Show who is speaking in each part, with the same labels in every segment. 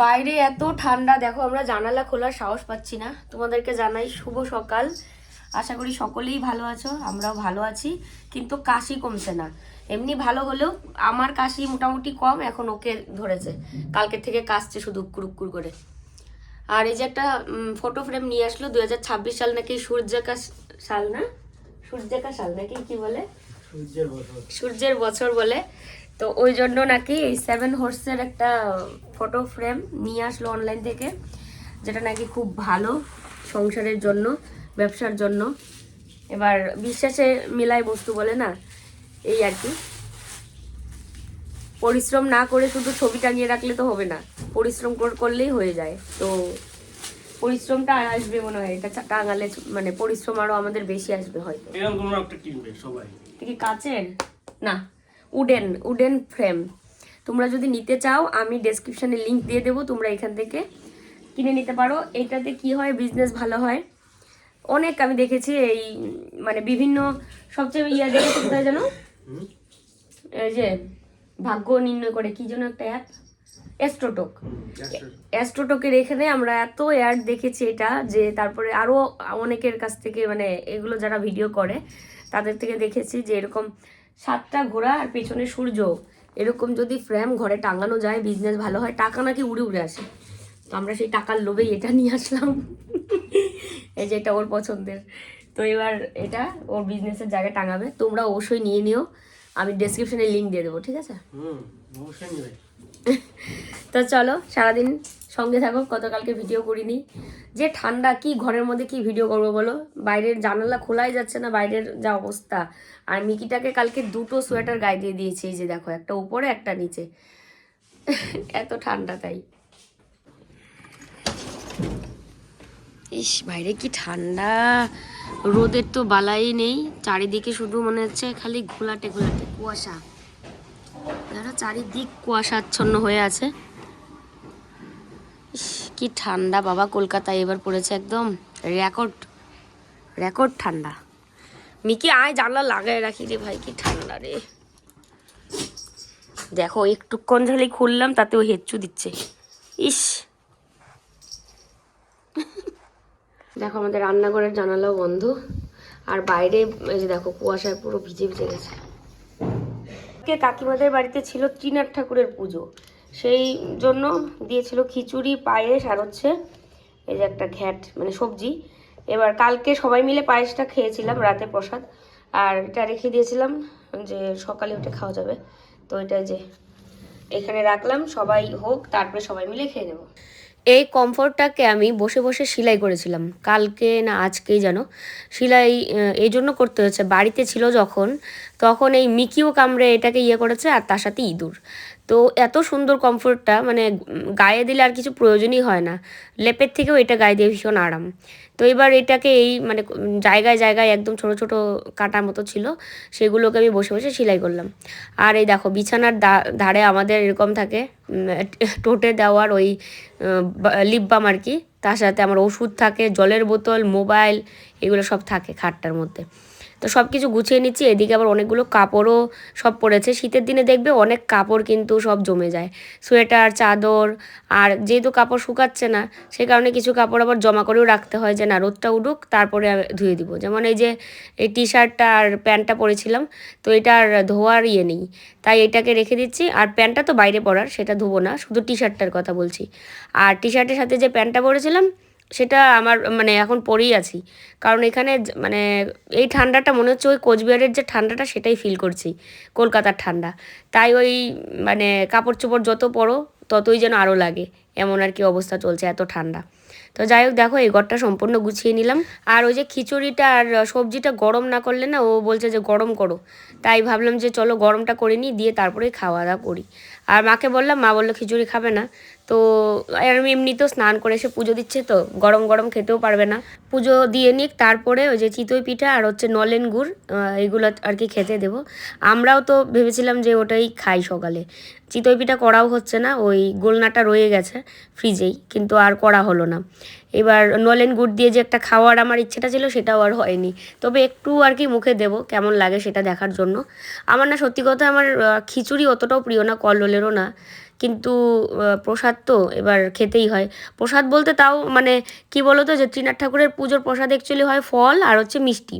Speaker 1: বাইরে এত ঠান্ডা দেখো আমরা জানালা খোলার সাহস পাচ্ছি না। তোমাদেরকে জানাই শুভ সকাল। আশা করি সকলেই ভালো আছো আমরাও ভালো আছি কিন্তু কাশি কমছে না। এমনি ভালো হলেও আমার কাশি মোটামুটি কম এখন ওকে ধরেছে। কালকে থেকে কাশছে শুধু উক্কুর করে। আর এই যে একটা ফটো ফ্রেম নিয়ে আসলো দুই হাজার ছাব্বিশ সাল নাকি সূর্যাকা সাল না? সূর্যাকা সাল নাকি কি বলে?
Speaker 2: সূর্যের বছর।
Speaker 1: সূর্যের বছর বলে। তো ওই জন্য নাকি এই সেভেন হোর্সের একটা ফটো ফ্রেম নিয়ে আসলো অনলাইন থেকে যেটা নাকি খুব ভালো সংসারের জন্য ব্যবসার জন্য। এবার বিশ্বাসে মিলাই বস্তু বলে না এই আর কি। পরিশ্রম না করে শুধু ছবি টাঙিয়ে রাখলে তো হবে না পরিশ্রম করলেই হয়ে যায়। তো পরিশ্রমটা আসবে মনে হয় এটা টাঙালে মানে পরিশ্রম আরও আমাদের বেশি আসবে হয়তো।
Speaker 2: এরকম একটা কিনবে সবাই।
Speaker 1: কি কাচের? না। Wooden wooden frame. তোমরা যদি নিতে চাও, আমি ডেসক্রিপশনে লিংক দিয়ে দেবো, তোমরা এখান থেকে কিনে নিতে পারো। এটাতে কি হয়? বিজনেস ভালো হয়। অনেক আমি দেখেছি এই মানে বিভিন্ন, সবচেয়ে ইয়ে দেখেছি কোথায় যেন এই যে, ভাগ্য নির্ণয় করে, কি যেন একটা অ্যাপ
Speaker 2: একশো।
Speaker 1: অ্যাস্ট্রোটকের এখানে আমরা এত অ্যাড দেখেছি এটা, যে তারপরে আরও অনেকের কাছ থেকে মানে এগুলো যারা ভিডিও করে, তাদের থেকে দেখেছি যে এরকম সাতটা ঘোড়া আর পেছনে সূর্য। এরকম যদি ফ্রেম ঘরে টাঙানো যায় বিজনেস ভালো হয় টাকা নাকি উড়ে উড়ে আসে। তো আমরা সেই টাকার লোভেই এটা নিয়ে আসলাম। এই যে এটা ওর পছন্দের। তো এবার এটা ওর বিজনেসের জায়গায় টাঙাবে। তোমরা অবশ্যই নিয়ে নিও। আমি ডেসক্রিপশনে লিঙ্ক দিয়ে দেবো ঠিক আছে? তো চলো সারাদিন সঙ্গে থাকো, গতকালকে ভিডিও করিনি। যে ঠান্ডা, কি ঘরের মধ্যে কি ভিডিও করব বলো? বাইরের জানালা খোলাই যাচ্ছে না, বাইরের যা অবস্থা। আর মিকিটাকে কালকে দুটো সোয়েটার গায়ে দিয়ে দিয়েছে, এই যে দেখো, একটা উপরে, একটা নিচে। এত ঠান্ডা তাই। ইস, বাইরে কি ঠান্ডা। রোদের তো বালাই নেই, চারিদিকে শুধু মনে হচ্ছে খালি ঘোলাটে ঘোলাটে কুয়াশা। দেখো চারিদিক কুয়াশাচ্ছন্ন হয়ে আছে কি ঠান্ডা, বাবা কলকাতায় এবার পড়েছে একদম রেকর্ড রেকর্ড ঠান্ডা। মিকি, আয় জানলা লাগায় রাখি রে ভাই, কি ঠান্ডা রে। দেখো, একটুক্ষণ ঝালি খুললাম তাতেও হেচ্চু দিচ্ছে। ইস। দেখো, আমাদের রান্নাঘরের জানালাও বন্ধ। আর বাইরে দেখো, কুয়াশায় পুরো ভিজে ভিজে গেছে। কাকিমাদের বাড়িতে ছিল ত্রিনাথ ঠাকুরের পুজো। সেই জন্য দিয়েছিল খিচুড়ি, পায়েস আর হচ্ছে এই যে একটা ঘ্যাট মানে সবজি। এবার কালকে সবাই মিলে পায়েসটা খেয়েছিলাম, রাতে প্রসাদ। আর এটা রেখে দিয়েছিলাম যে সকালে উঠে খাওয়া যাবে। তো এটা যে এখানে রাখলাম, সবাই হোক, তারপরে সবাই মিলে খেয়ে নেব। এই কমফোর্টটাকে আমি বসে বসে সেলাই করেছিলাম। কালকে না আজকেই যেন সেলাই এই জন্য করতে হয়েছে বাড়িতে ছিল যখন, তখন এই মিকিও কামড়ে এটাকে ইয়ে করেছে আর তার সাথে ইঁদুর। তো এত সুন্দর কমফোর্টটা মানে গায়ে দিলে আর কিছু প্রয়োজনই হয় না। লেপের থেকেও এটা গায়ে দিয়ে ভীষণ আরাম। তো এবার এটাকে এই মানে জায়গায় জায়গায় একদম ছোট ছোট কাটার মতো ছিল, সেগুলোকে আমি বসে বসে সেলাই করলাম। আর এই দেখো, বিছানার ধারে আমাদের এরকম থাকে টোটে দেওয়ার ওই লিপ বাম আর কি, তার সাথে আমার ওষুধ থাকে, জলের বোতল মোবাইল এগুলো সব থাকে খাটটার মধ্যে। তো সব কিছু গুছিয়ে নিচ্ছি, এদিকে আবার অনেকগুলো কাপড়ও সব পড়েছে। শীতের দিনে দেখবে অনেক কাপড় কিন্তু সব জমে যায়। সোয়েটার, চাদর, আর যেহেতু কাপড় শুকাচ্ছে না, সে কারণে কিছু কাপড় আবার জমা করেও রাখতে হয় যে না, রোদটা উঠুক, তারপরে ধুয়ে দিব। যেমন এই যে, এই টি শার্টটা আর প্যান্টটা পরেছিলাম, তো এটা আর ধোয়ার ইয়ে নেই। তাই এটাকে রেখে দিচ্ছি, আর প্যান্টটা তো বাইরে পরার, সেটা ধুবো না, শুধু টি শার্টটার কথা বলছি। আর টি শার্টের সাথে যে প্যান্টটা পরেছিলাম সেটা আমার মানে এখন পরেই আছি। কারণ এখানে মানে এই ঠান্ডাটা মনে হচ্ছে ওই কোচবিহারের যে ঠান্ডাটা সেটাই ফিল করছি, কলকাতার ঠান্ডা। তাই ওই মানে কাপড় চোপড় যত পরো, ততই যেন আরও লাগে। এমন আর কি অবস্থা চলছে এত ঠান্ডা। তো যাই হোক, দেখো এই ঘরটা সম্পূর্ণ গুছিয়ে নিলাম। আর ওই যে খিচুড়িটা আর সবজিটা গরম না করলে না, ও বলছে যে গরম করো। তাই ভাবলাম যে চলো গরমটা করে নিই, দিয়ে তারপরে খাওয়া দাওয়া করি। আর মাকে বললাম, মা বলল খিচুড়ি খাবে না। তো আমি এমনিতেও স্নান করে এসে পুজো দিচ্ছে তো, গরম গরম খেতেও পারবে না। পুজো দিয়ে নিক, তারপরে ওই যে চিতই পিঠা আর হচ্ছে নলেন গুড় এগুলো আর কি খেতে দেবো। আমরাও তো ভেবেছিলাম যে ওটাই খাই সকালে। চিতই পিঠা করাও হচ্ছে না, ওই গোলনাটা রয়ে গেছে ফ্রিজেই, কিন্তু আর করা হলো না। এবার নলেন গুড় দিয়ে যে একটা খাওয়ার আমার ইচ্ছেটা ছিল, সেটাও আর হয়নি। তবে একটু আর কি মুখে দেবো, কেমন লাগে সেটা দেখার জন্য। আমার না সত্যি কথা আমার খিচুড়ি অতটাও প্রিয় না কল্লোলেরও না। কিন্তু প্রসাদ তো এবার খেতেই হয়। প্রসাদ বলতে তাও মানে কি বলো তো যে ত্রিনাথ ঠাকুরের পুজোর প্রসাদ অ্যাকচুয়ালি হয় ফল আর হচ্ছে মিষ্টি।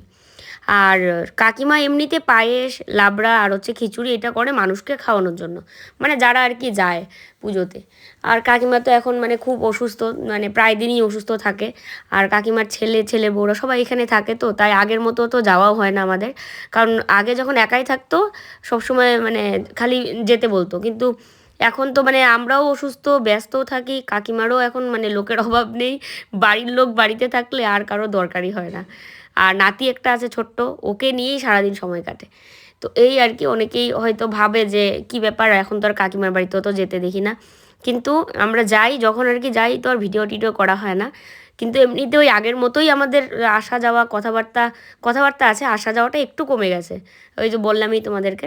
Speaker 1: আর কাকিমা এমনিতে পায়েস, লাবড়া আর হচ্ছে খিচুড়ি এটা করে মানুষকে খাওয়ানোর জন্য। মানে যারা আর কি যায় পুজোতে। আর কাকিমা তো এখন মানে খুব অসুস্থ মানে প্রায় দিনই অসুস্থ থাকে। আর কাকিমার ছেলে ছেলে, বউরা সবাই এখানে থাকে তো, তাই আগের মতো তো যাওয়াও হয় না আমাদের। কারণ আগে যখন একাই থাকতো, সবসময় মানে খালি যেতে বলতো। কিন্তু এখন তো মানে আমরাও অসুস্থ, ব্যস্তও থাকি, কাকিমারও এখন মানে লোকের অভাব নেই। বাড়ির লোক বাড়িতে থাকলে আর কারও দরকারই হয় না। আর নাতি একটা আছে ছোট্ট, ওকে নিয়েই সারাদিন সময় কাটে। তো এই আর কি অনেকেই হয়তো ভাবে যে কি ব্যাপার, এখন তো আর কাকিমার বাড়িতেও তো যেতে দেখি না। কিন্তু আমরা যাই, যখন আর কি যাই তো আর ভিডিও টিডিও করা হয় না। কিন্তু এমনিতে ওই আগের মতোই আমাদের আসা যাওয়া, কথাবার্তা কথাবার্তা আছে, আসা যাওয়াটা একটু কমে গেছে। ওই যে বললামই তোমাদেরকে।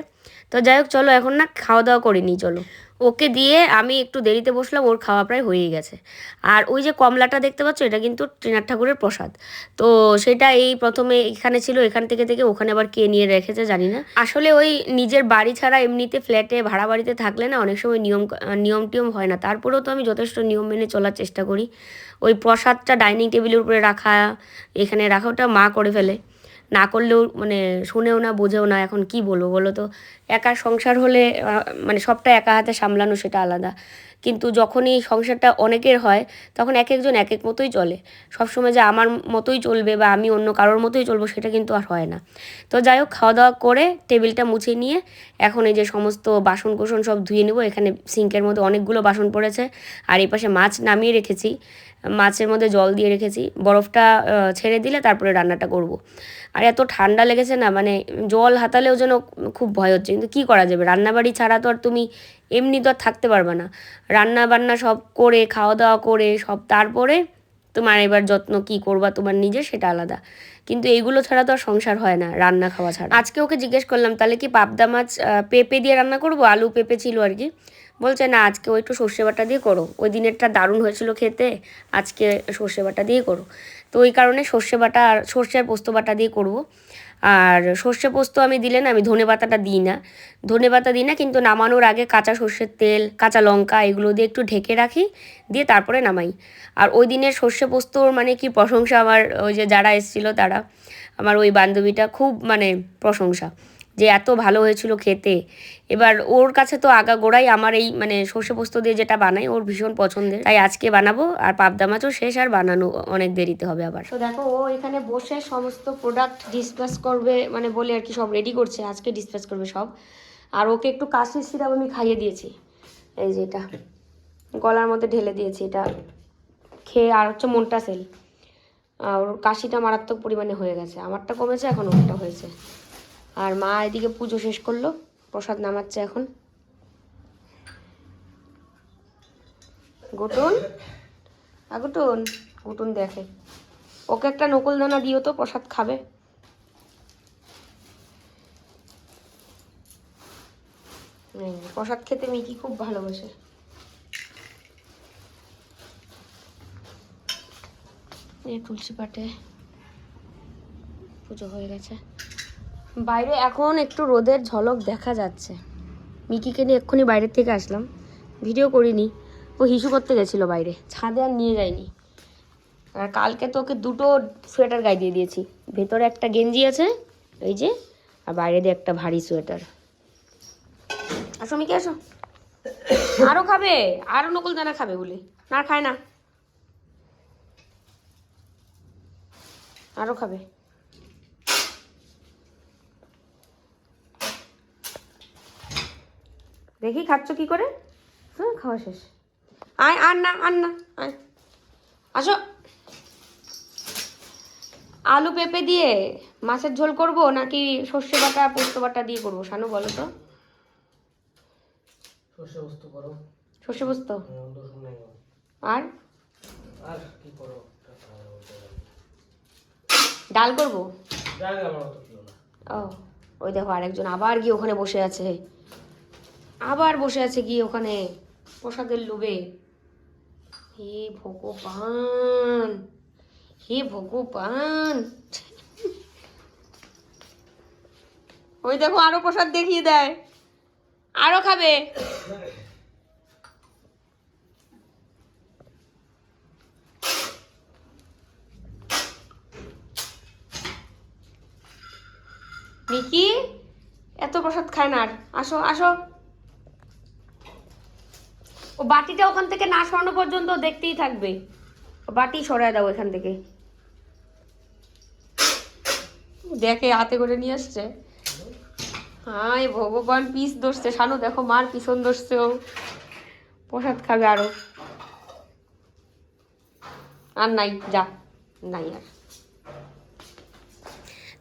Speaker 1: তো যাই হোক, চলো এখন না, খাওয়া দাওয়া করিনি চলো। ওকে দিয়ে আমি একটু দেরিতে বসলাম, ওর খাওয়া প্রায় হয়েই গেছে। আর ওই যে কমলাটা দেখতে পাচ্ছ, এটা কিন্তু ত্রিনাথ ঠাকুরের প্রসাদ। তো সেটা এই প্রথমে এখানে ছিল, এখান থেকে থেকে ওখানে আবার কে নিয়ে রেখেছে জানি না। আসলে ওই নিজের বাড়ি ছাড়া এমনিতে ফ্ল্যাটে ভাড়া বাড়িতে থাকলে না অনেক সময় নিয়ম নিয়ম টিয়ম হয় না। তারপরেও তো আমি যথেষ্ট নিয়ম মেনে চলার চেষ্টা করি। ওই প্রসাদটা ডাইনিং টেবিলের উপরে রাখা, এখানে রাখা, ওটা মা করে ফেলে। না করলেও মানে শুনেও না, বোঝেও না, এখন কি বলব বলো তো? একা সংসার হলে মানে সবটা একা হাতে সামলানো সেটা আলাদা। কিন্তু যখনই সংসারটা অনেকের হয়, তখন এক একজন এক এক মতোই চলে। সবসময় যে আমার মতোই চলবে বা আমি অন্য কারোর মতোই চলবো সেটা কিন্তু আর হয় না। তো যাই হোক খাওয়া দাওয়া করে টেবিলটা মুছে নিয়ে এখন এই যে সমস্ত বাসন কোসন সব ধুয়ে নেব। এখানে সিঙ্কের মধ্যে অনেকগুলো বাসন পড়েছে। আর এই পাশে মাছ নামিয়ে রেখেছি। মাছের মধ্যে জল দিয়ে রেখেছি। বরফটা ছেড়ে দিলে তারপরে রান্নাটা করব। আর এত ঠান্ডা লেগেছে না মানে জল হাতালেও যেন খুব ভয় হচ্ছে। কিন্তু কী করা যাবে? রান্নাবাড়ি ছাড়া তো আর তুমি এমনি তো আর থাকতে পারবে না। রান্না বান্না সব করে খাওয়া দাওয়া করে, সব তারপরে তোমার এবার যত্ন কি করবা, তোমার নিজে সেটা আলাদা। কিন্তু এইগুলো ছাড়া তো আর সংসার হয় না রান্না খাওয়া ছাড়া। আজকে ওকে জিজ্ঞেস করলাম, তাহলে কি পাবদা মাছ পেঁপে দিয়ে রান্না করব? আলু পেঁপে ছিল আর কি? বলছে, না, আজকে ওই একটু সর্ষে বাটা দিয়ে করো। ওই দিনেরটা দারুণ হয়েছিল খেতে, আজকে সর্ষে বাটা দিয়ে করো। তো ওই কারণে সর্ষে বাটা আর সর্ষে আর পোস্ত বাটা দিয়ে করব। আর সর্ষে পোস্ত আমি দিলে না, আমি ধনে পাতাটা দিই না। ধনে পাতা দিই না, কিন্তু নামানোর আগে কাঁচা সর্ষের তেল, কাঁচা লঙ্কা এগুলো দিয়ে একটু ঢেকে রাখি, দিয়ে তারপরে নামাই। আর ওই দিনের সর্ষে পোস্তর মানে কি প্রশংসা আমার, ওই যে যারা এসেছিল তারা, আমার ওই বান্ধবীটা খুব মানে প্রশংসা। যে এত ভালো হয়েছিল খেতে। এবার ওর কাছে তো আগা গোড়াই আমার এই মানে সর্ষে পোস্ত দিয়ে যেটা বানাই, ওর ভীষণ পছন্দের। তাই আজকে বানাবো, আর পাবদা মাছও শেষ, আর বানানো অনেক দেরিতে হবে আবার। তো দেখো, ও এখানে বসে সমস্ত প্রোডাক্ট ডিসকাস করবে মানে বলে আর কি সব রেডি করছে, আজকে ডিসকাস করবে সব। আর ওকে একটু কাশির সিরাপ আমি খাইয়ে দিয়েছি। এই যে এটা, গলার মধ্যে ঢেলে দিয়েছি এটা। খেয়ে আর হচ্ছে মনটা সেল। আর কাশিটা মারাত্মক পরিমাণে হয়ে গেছে। আমারটা কমেছে, এখন ওরটা হয়েছে। আর মা এদিকে পুজো শেষ করল, প্রসাদ নামাচ্ছে এখন। গুটুন? আ, গুটুন। গুটুন দেখে। ওকে একটা নকল দানা দিও তো, প্রসাদ খাবে। প্রসাদ খেতে মিকি খুব ভালোবাসে। এই তুলসী পাটে পুজো হয়ে গেছে। বাইরে এখন একটু রোদের ঝলক দেখা যাচ্ছে। মিকিকে নিয়ে এক্ষুনি বাইরের থেকে আসলাম। ভিডিও করিনি। ও হিসু করতে গেছিল বাইরে। ছাদে আর নিয়ে যায়নি। আর কালকে তো ওকে দুটো সোয়েটার গায়ে দিয়ে দিয়েছি। ভেতরে একটা গেঞ্জি আছে, এই যে, আর বাইরে দিয়ে একটা ভারী সোয়েটার। আসো মিকি, আসো। আরও খাবে? আরও নকল দানা খাবে বলে। না খায় না। আরও খাবে। দেখি খাচ্ছ কি করে? হ্যাঁ খাওয়া শেষ। আয় আর না আর না আয়। আসো। আলু পেঁপে দিয়ে মাছের ঝোল করব নাকি সর্ষে বাটা পোস্ত বাটা দিয়ে করব? শানু বলো তো।
Speaker 2: সর্ষে বস্তু করো।
Speaker 1: সর্ষে পোস্ত। আর?
Speaker 2: আর কি করো?
Speaker 1: ডাল করব? ও ওই দেখো আরেকজন আবার গিয়ে ওখানে বসে আছে। আবার বসে আছে গিয়ে ওখানে প্রসাদের লোভে। হে ভগবান হে ভগবান। ওই দেখো আরও প্রসাদ দেখিয়ে দেয়। আরও খাবে। মিকি, এত প্রসাদ খায় না আর। আসো আসো। ও বাটিটা ওখান থেকে না সরানো পর্যন্ত দেখতেই থাকবে। বাটি সরায় দাও এখান থেকে। দেখে হাতে করে নিয়ে আসছে। হাই ভগবান, পিস ধরছে। শানু, দেখো, মার পিছন ধরছে ও। প্রসাদ খাবে আরও। আর নাই, যা, নাই আর।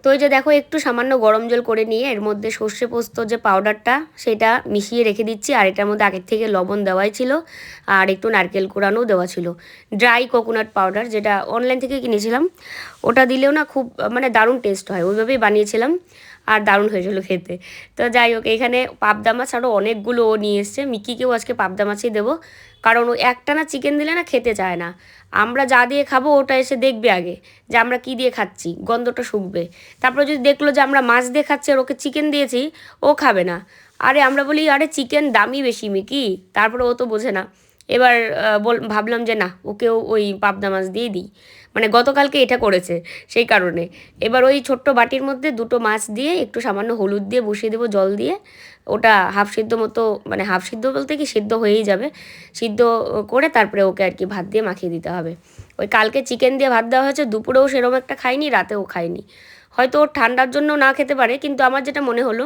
Speaker 1: তো এই যে দেখো, একটু সামান্য গরম জল করে নিয়ে এর মধ্যে সর্ষে পোস্ত যে পাউডারটা সেটা মিশিয়ে রেখে দিচ্ছি। আর এটার মধ্যে আগের থেকে লবণ দেওয়াই ছিল। আর একটু নারকেল কোড়ানো দেওয়া ছিল। ড্রাই কোকোনাট পাউডার যেটা অনলাইন থেকে কিনেছিলাম। ওটা দিলেও না খুব মানে দারুণ টেস্ট হয়। ওইভাবেই বানিয়েছিলাম। আর দারুণ হয়েছিল খেতে। তো যাই হোক, এখানে পাবদা মাছ আরও অনেকগুলো ও নিয়ে এসছে। মিকিকেও আজকে পাবদা মাছই দেবো। কারণ ও একটা না চিকেন দিলে না খেতে চায় না। আমরা যা দিয়ে খাব ওটা এসে দেখবে আগে, যে আমরা কি দিয়ে খাচ্ছি, গন্ধটা শুকবে। তারপরে যদি দেখল যে আমরা মাছ দিয়ে খাচ্ছি আর ওকে চিকেন দিয়েছি, ও খাবে না। আরে আমরা বলি, আরে চিকেন দামই বেশি, মিকি। তারপরে ও তো বোঝে না। এবার বল, ভাবলাম যে না, ওকেও ওই পাবদা মাছ দিয়ে দিই। মানে গতকালকে এটা করেছে, সেই কারণে। এবার ওই ছোট্ট বাটির মধ্যে দুটো মাছ দিয়ে একটু সামান্য হলুদ দিয়ে বসিয়ে দেবো জল দিয়ে। ওটা হাফ সিদ্ধ মতো মানে হাফ সিদ্ধ বলতে কি সিদ্ধ হয়েই যাবে। সিদ্ধ করে তারপরে ওকে আর কি ভাত দিয়ে মাখিয়ে দিতে হবে। ওই কালকে চিকেন দিয়ে ভাত দেওয়া হয়েছে, দুপুরেও সেরকম একটা খাইনি, রাতেও খাইনি। হয়তো ওর ঠান্ডার জন্য না খেতে পারে, কিন্তু আমার যেটা মনে হলো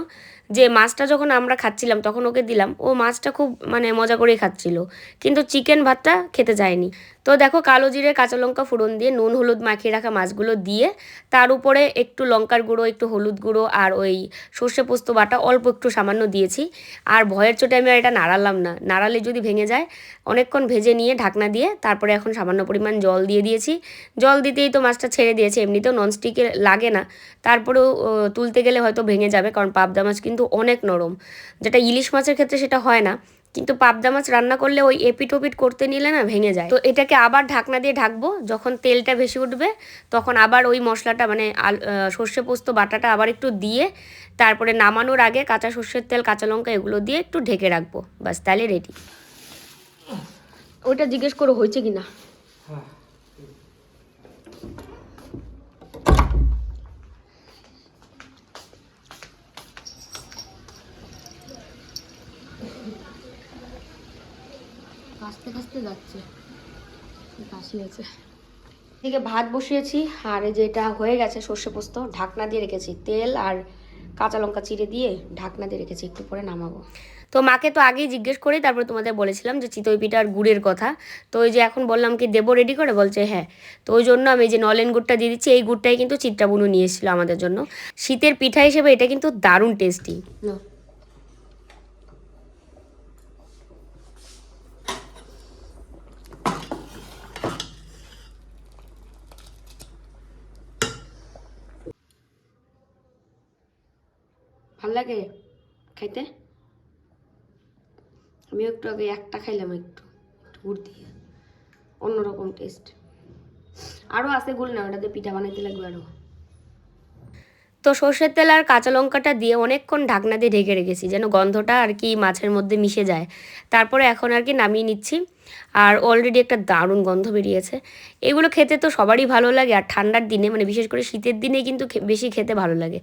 Speaker 1: যে মাছটা যখন আমরা খাচ্ছিলাম, তখন ওকে দিলাম। ও মাছটা খুব মানে মজা করেই খাচ্ছিল। কিন্তু চিকেন ভাতটা খেতে যায়নি। তো দেখো কালো জিরে, কাঁচা লঙ্কা ফোড়ন দিয়ে, নুন, হলুদ মাখিয়ে রাখা মাছগুলো দিয়ে, তার উপরে একটু লঙ্কার গুঁড়ো, একটু হলুদ গুঁড়ো আর ওই সর্ষে পোস্ত বাটা অল্প একটু সামান্য দিয়েছি। আর ভয়ের চোটে আমি আর এটা নাড়ালাম না। নাড়ালে যদি ভেঙে যায়, অনেকক্ষণ ভেজে নিয়ে ঢাকনা দিয়ে তারপরে এখন সামান্য পরিমাণ জল দিয়ে দিয়েছি। জল দিতেই তো মাছটা ছেড়ে দিয়েছে, এমনিতেও ননস্টিকে লাগে না। তারপরেও তুলতে গেলে হয়তো ভেঙে যাবে, কারণ পাবদা মাছ কিন্তু অনেক নরম। যেটা ইলিশ মাছের ক্ষেত্রে সেটা হয় না। কিন্তু পাবদা মাছ রান্না করলে ওই এপিট ওপিট করতে নিলে না ভেঙে যায়। তো এটাকে আবার ঢাকনা দিয়ে ঢাকবো। যখন তেলটা ভেসে উঠবে তখন আবার ওই মশলাটা মানে সর্ষে পোস্ত বাটাটা আবার একটু দিয়ে তারপরে নামানোর আগে কাঁচা সর্ষের তেল কাঁচা লঙ্কা এগুলো দিয়ে একটু ঢেকে রাখব। বাস তাহলে রেডি ওইটা জিজ্ঞেস করো হয়েছে কি না কাস্তে কাস্তে যাচ্ছে। কাশি হয়েছে। এদিকে ভাত বসিয়েছি আর এই যে এটা হয়ে গেছে সর্ষে পোস্ত। ঢাকনা দিয়ে রেখেছি তেল আর কাঁচা লঙ্কা চিড়ে দিয়ে ঢাকনা দিয়ে রেখেছি একটু পরে নামাবো। তো মাকে তো আগেই জিজ্ঞেস করি তারপরে তোমাদের বলেছিলাম যে চিতই পিঠার গুড়ের কথা। তো ওই যে এখন বললাম কি দেবো রেডি করে? বলছে হ্যাঁ। তো ওই জন্য আমি এই যে নলেন গুড়টা দিয়ে দিচ্ছি এই গুড়টাই কিন্তু চিত্রা বুনু নিয়ে এসেছিল আমাদের জন্য। শীতের পিঠা হিসেবে এটা কিন্তু দারুণ টেস্টি ভালো লাগে খাইতে? আমি একটু আগে একটা খাইলাম একটু একটু গুড় দিয়ে। অন্যরকম টেস্ট আরও আছে গুল না, ওটাতে পিঠা বানাইতে লাগবে আরও তো সর্ষের তেল আর কাঁচা লঙ্কাটা দিয়ে অনেকক্ষণ ঢাকনা দিয়ে ঢেকে রেখেছি, যেন গন্ধটা আর কি মাছের মধ্যে মিশে যায়। তারপরে এখন আর কি নামিয়ে নিচ্ছি, আর অলরেডি একটা দারুণ গন্ধ বেরিয়েছে। এগুলো খেতে তো সবারই ভালো লাগে, আর ঠান্ডার দিনে মানে বিশেষ করে শীতের দিনে কিন্তু বেশি খেতে ভালো লাগে।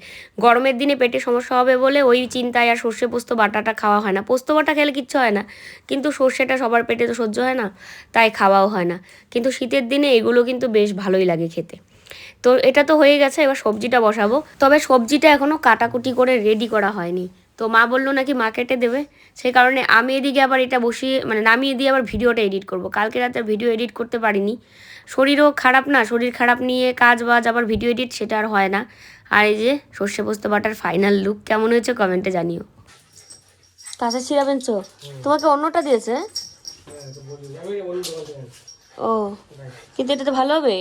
Speaker 1: গরমের দিনে পেটে সমস্যা হবে বলে ওই চিন্তায় আর সর্ষে পোস্ত, বাটাটা খাওয়া হয় না। পোস্ত, বাটা খেলে কিচ্ছু হয় না, কিন্তু সর্ষেটা সবার পেটে তো সহ্য হয় না, তাই খাওয়াও হয় না। কিন্তু শীতের দিনে এগুলো কিন্তু বেশ ভালোই লাগে খেতে। তো এটা তো হয়ে গেছে এবার সবজিটা বসাবো। তবে সবজিটা এখনও কাটাকুটি করে রেডি করা হয়নি। তো মা বলল নাকি মা কেটে দেবে সেই কারণে আমি এদিকে আবার এটা বসিয়ে মানে নামিয়ে দিয়ে আবার ভিডিওটা এডিট করব। কালকে রাতে ভিডিও এডিট করতে পারিনি। শরীরও খারাপ না শরীর খারাপ নিয়ে কাজ বাজ আবার ভিডিও এডিট সেটা আর হয় না। আর এই যে সর্ষে পোস্ত বাটার ফাইনাল লুক কেমন হয়েছে কমেন্টে জানিও। কাঁচা ছিঁড়া চো তোমাকে অন্যটা দিয়েছে?
Speaker 2: হ্যাঁ।
Speaker 1: ও কিন্তু এটা তো ভালো হবে?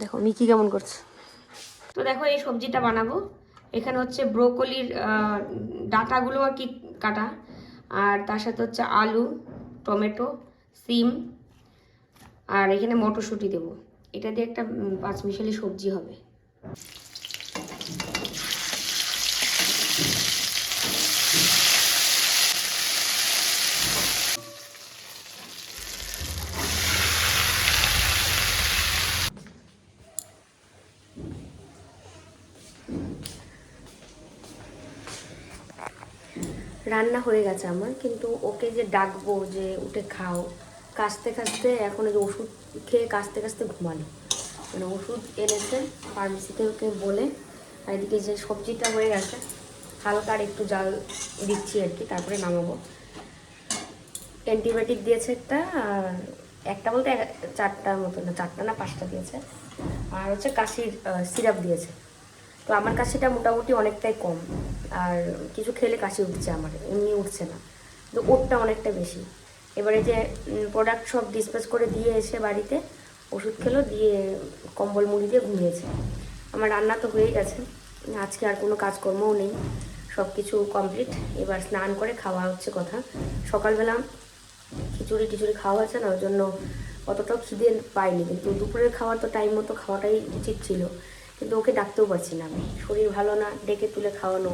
Speaker 1: দেখো, মিকি কেমন করছে? তো দেখো, এই সবজিটা বানাবো। এখানে হচ্ছে ব্রোকলির ডাটাগুলো আর কি কাটা। আর তার সাথে হচ্ছে আলু, টমেটো, সিম, আর এখানে মটরশুঁটি দেবো। এটা দিয়ে একটা পাঁচমিশালি সবজি হবে। রান্না হয়ে গেছে আমার, কিন্তু ওকে যে ডাকবো যে উঠে খাও, কাশতে কাশতে এখন যে ওষুধ খেয়ে কাশতে কাশতে ঘুমালো। মানে ওষুধ এনেছে ফার্মেসিতে ওকে বলে, আর এদিকে যে সবজিটা হয়ে গেছে, হালকা আর একটু জাল দিচ্ছি আর কি, তারপরে নামাবো। অ্যান্টিবায়োটিক দিয়েছে একটা, আর একটা বলতে চারটার মতো না, চারটা না পাঁচটা দিয়েছে। আর হচ্ছে কাশির সিরাপ দিয়েছে। তো আমার কাশিটা মোটামুটি অনেকটাই কম। আর কিছু খেলে কাশি উঠছে আমার, এমনি উঠছে না। তো ওরটা অনেকটা বেশি। এবারে যে প্রোডাক্ট সব ডিসপ্যাচ করে দিয়ে এসে বাড়িতে, ওষুধ খেলো, দিয়ে কম্বল মুড়ি দিয়ে ঘুমিয়েছে। আমার রান্না তো হয়েই গেছে। আজকে আর কোনো কাজকর্মও নেই। সব কিছু কমপ্লিট এবার স্নান করে খাওয়া হচ্ছে কথা। সকালবেলা খিচুড়ি টিচুড়ি খাওয়া হয়েছে না, ওই জন্য অতটাও খিদে পাইনি। কিন্তু দুপুরের খাওয়ার তো টাইম মতো খাওয়াটাই উচিত ছিল। কিন্তু ওকে ডাকতেও পারছি না আমি। শরীর ভালো না, ডেকে তুলে খাওয়ানো,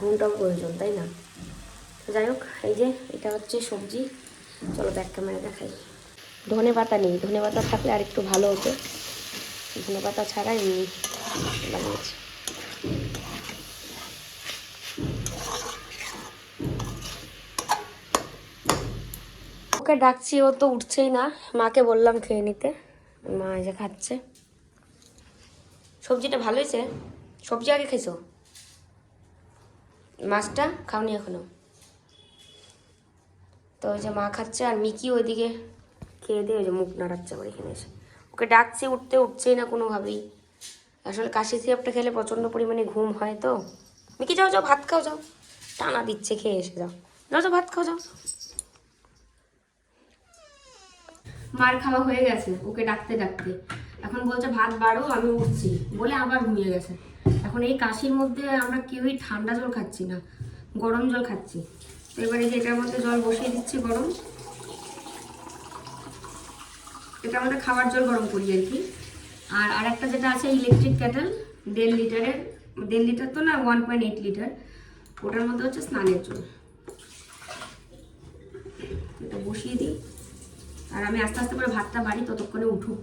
Speaker 1: ঘুমটাও প্রয়োজন, তাই না? যাই হোক, এই যে এটা হচ্ছে সবজি। চলো ব্যাক ক্যামেরা দেখাই। ধনে পাতা নেই, ধনে পাতা থাকলে আর একটু ভালো হতো। ধনে পাতা ছাড়া এমনি লাগিয়েছি ওকে ডাকছি, ও তো উঠছেই না। মাকে বললাম খেয়ে নিতে। মা যে খাচ্ছে। সবজিটা ভালো হয়েছে? সবজি আগে খেয়েছো মাছটা খাওনি এখনও। তো ওই যে মা খাচ্ছে আর মিকি ওইদিকে খেয়ে দিয়ে ওই যে মুখ নাড়াচ্ছে আমার এখানে এসে। ওকে ডাকছে, উঠতে উঠছেই না কোনোভাবেই। আসলে কাশি সিরাপটা খেলে প্রচণ্ড পরিমাণে ঘুম হয় তো। মিকি যাও যাও, ভাত খাও, যাও। টানা দিচ্ছে, খেয়ে এসে যাও। যাও যাও, ভাত খাও, যাও। মার খাওয়া হয়ে গেছে, ওকে ডাকতে ডাকতে। এখন বলছে, ভাত বাড়ো, আমি উঠছি। বলে আবার ঘুমিয়ে গেছে। এখন এই কাশির মধ্যে আমরা কেউই ঠান্ডা জল খাচ্ছি না, গরম জল খাচ্ছি। তো এবারে যে এটার মধ্যে জল বসিয়ে দিচ্ছি গরম। এটা আমাদের খাবার জল গরম করি আর কি। আর আরেকটা যেটা আছে ইলেকট্রিক ক্যাটেল দেড় লিটারের, দেড় লিটার তো না ওয়ান পয়েন্ট এইট লিটার ওটার মধ্যে হচ্ছে স্নানের জল। এটা বসিয়ে দিই। আর আমি আস্তে আস্তে করে ভাতটা বাড়ি ততক্ষণে উঠুক।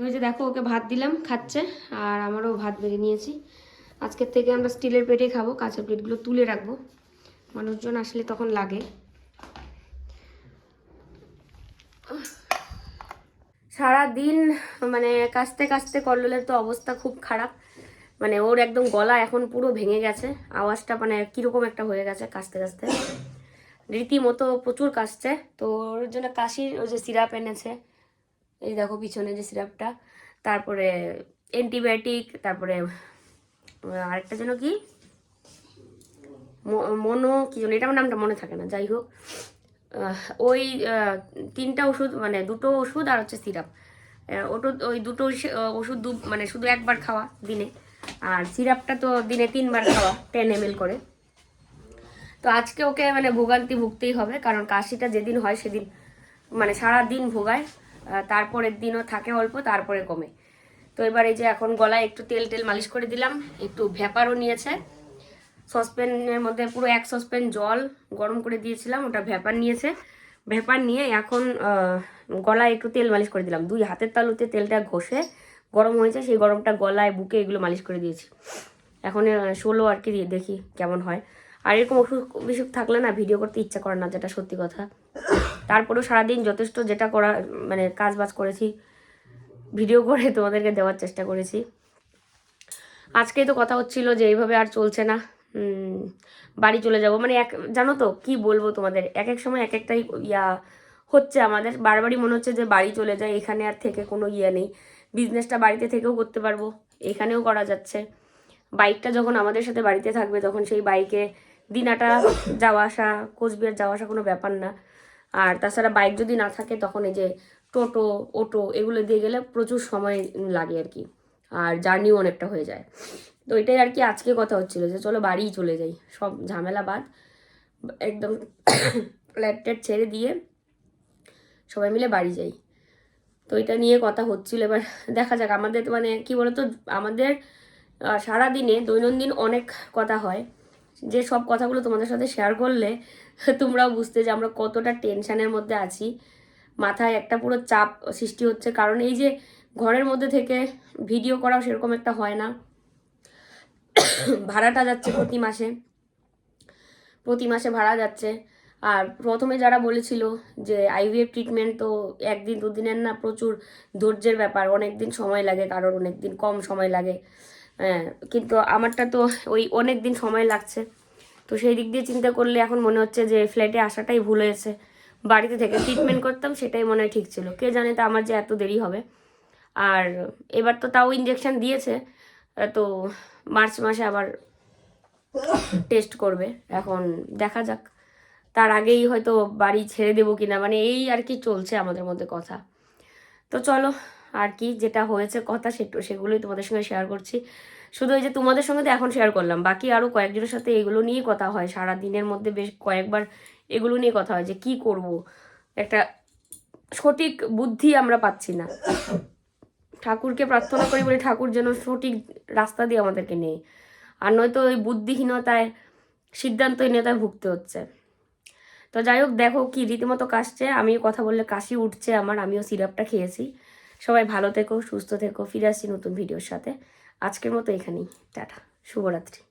Speaker 1: তো এই যে দেখো, ওকে ভাত দিলাম, খাচ্ছে, আর আমারও ভাত বেড়ে নিয়েছি। আজকের থেকে আমরা স্টিলের প্লেটে খাব, কাঁচা প্লেটগুলো তুলে রাখব। মানুষজন আসলে তখন লাগে। সারা দিন মানে কাস্তে কাস্তে কল্লোলের তো অবস্থা খুব খারাপ। মানে ওর একদম গলা এখন পুরো ভেঙে গেছে। আওয়াজটা মানে কীরকম একটা হয়ে গেছে কাস্তে কাস্তে। রীতিমতো প্রচুর কাশছে তো ওর জন্য কাশির ওই যে সিরাপ এনেছে। এই দেখো পিছনে যে সিরাপটা তারপরে অ্যান্টিবায়োটিক তারপরে আরেকটা যেন কি? মনো, কি যেন এটা নামটা মনে থাকে না, যাই হোক। ওই তিনটা ওষুধ মানে দুটো ওষুধ আর হচ্ছে সিরাপ ওটো, ওই দুটো ওষুধ দু মানে শুধু একবার খাওয়া দিনে। আর সিরাপটা তো দিনে তিনবার খাওয়া টেন এম করে। তো আজকে ওকে মানে ভোগান্তি ভুগতেই হবে, কারণ কাশিটা যেদিন হয় সেদিন মানে সারা দিন ভোগায়। তারপরের দিনও থাকে অল্প, তারপরে কমে। তো এবার এই যে এখন গলায় একটু তেল টেল মালিশ করে দিলাম, একটু ভ্যাপারও নিয়েছে। সসপ্যানের মধ্যে পুরো এক সসপ্যান জল গরম করে দিয়েছিলাম, ওটা ভ্যাপার নিয়েছে। ভ্যাপার নিয়ে এখন গলায় একটু তেল মালিশ করে দিলাম। দুই হাতের তালুতে তেলটা ঘষে গরম হয়েছে, সেই গরমটা গলায়, বুকে এগুলো মালিশ করে দিয়েছি। এখন ষোলো আর কি দেখি কেমন হয়। আর এরকম অসুখ বিসুখ থাকলে না, ভিডিও করতে ইচ্ছা করে না, যেটা সত্যি কথা। তারপরেও সারাদিন যথেষ্ট যেটা করা মানে কাজ বাজ করেছি ভিডিও করে তোমাদেরকে দেওয়ার চেষ্টা করেছি। আজকেই তো কথা হচ্ছিল যে এইভাবে আর চলছে না। বাড়ি চলে যাব। মানে এক, জানো তো কি বলব তোমাদের? এক এক সময় এক একটাই ইয়া হচ্ছে আমাদের। বারবারই মনে হচ্ছে যে বাড়ি চলে যায় এখানে আর থেকে কোনো ইয়ে নেই। বিজনেসটা বাড়িতে থেকেও করতে পারব, এখানেও করা যাচ্ছে। বাইকটা যখন আমাদের সাথে বাড়িতে থাকবে, তখন সেই বাইকে দিনাটা যাওয়া আসা, কোচবিহার যাওয়া আসা কোনো ব্যাপার না। আর তাছাড়া বাইক যদি না থাকে তখন এই যে টোটো, অটো এগুলো দিয়ে গেলে প্রচুর সময় লাগে আর কি। আর জার্নিও অনেকটা হয়ে যায়। তো এটাই আর কি আজকে কথা হচ্ছিল যে চলো বাড়িই চলে যাই। সব ঝামেলা বাদ। একদম ফ্ল্যাট ট্যাট ছেড়ে দিয়ে সবাই মিলে বাড়ি যাই। তো এটা নিয়ে কথা হচ্ছিল। এবার দেখা যাক আমাদের মানে কি বলতো? আমাদের সারাদিনে দৈনন্দিন অনেক কথা হয়। যে সব কথাগুলো তোমাদের সাথে শেয়ার করলে তোমরাও বুঝতে যে আমরা কতটা টেনশনের মধ্যে আছি। মাথায় একটা পুরো চাপ সৃষ্টি হচ্ছে। কারণ এই যে ঘরের মধ্যে থেকে ভিডিও করাও সেরকম একটা হয় না। ভাড়াটা যাচ্ছে প্রতি মাসে। প্রতি মাসে ভাড়া যাচ্ছে। আর প্রথমে যারা বলেছিল যে আইভিএফ ট্রিটমেন্ট তো একদিন দুদিনের না প্রচুর ধৈর্যের ব্যাপার। অনেক দিন সময় লাগে, কারোর অনেক দিন কম সময় লাগে। হ্যাঁ কিন্তু আমারটা তো ওই অনেক দিন সময় লাগছে। তো সেই দিক দিয়ে চিন্তা করলে এখন মনে হচ্ছে যে ফ্ল্যাটে আসাটাই ভুল হয়েছে। বাড়িতে থেকে ট্রিটমেন্ট করতাম, সেটাই মনে হয় ঠিক ছিল। কে জানে তা আমার যে এত দেরি হবে। আর এবার তো তাও ইঞ্জেকশন দিয়েছে, তো মার্চ মাসে আবার টেস্ট করবে। এখন দেখা যাক। তার আগেই হয়তো বাড়ি ছেড়ে দেবো কিনা মানে এই আর কি চলছে আমাদের মধ্যে কথা। তো চলো আর কি যেটা হয়েছে, কথা সেটু সেগুলোই তোমাদের সঙ্গে শেয়ার করছি। শুধু ওই যে তোমাদের সঙ্গে তো এখন শেয়ার করলাম, বাকি আরও কয়েকজনের সাথে এগুলো নিয়ে কথা হয়। সারা দিনের মধ্যে বেশ কয়েকবার এগুলো নিয়ে কথা হয় যে কি করব? একটা সঠিক বুদ্ধি আমরা পাচ্ছি না। ঠাকুরকে প্রার্থনা করি বলে ঠাকুর যেন সঠিক রাস্তা দিয়ে আমাদেরকে নেই আর নয়তো ওই বুদ্ধিহীনতায়, সিদ্ধান্তহীনতায় ভুগতে হচ্ছে। তো যাই হোক, দেখো কি রীতিমতো কাশছে আমি কথা বললে কাশি উঠছে আমার, আমিও সিরাপটা খেয়েছি। সবাই ভালো থেকো, সুস্থ থেকো, ফিরে আসছি নতুন ভিডিওর সাথে। আজকের মতো এখানেই। টাটা। শুভরাত্রি।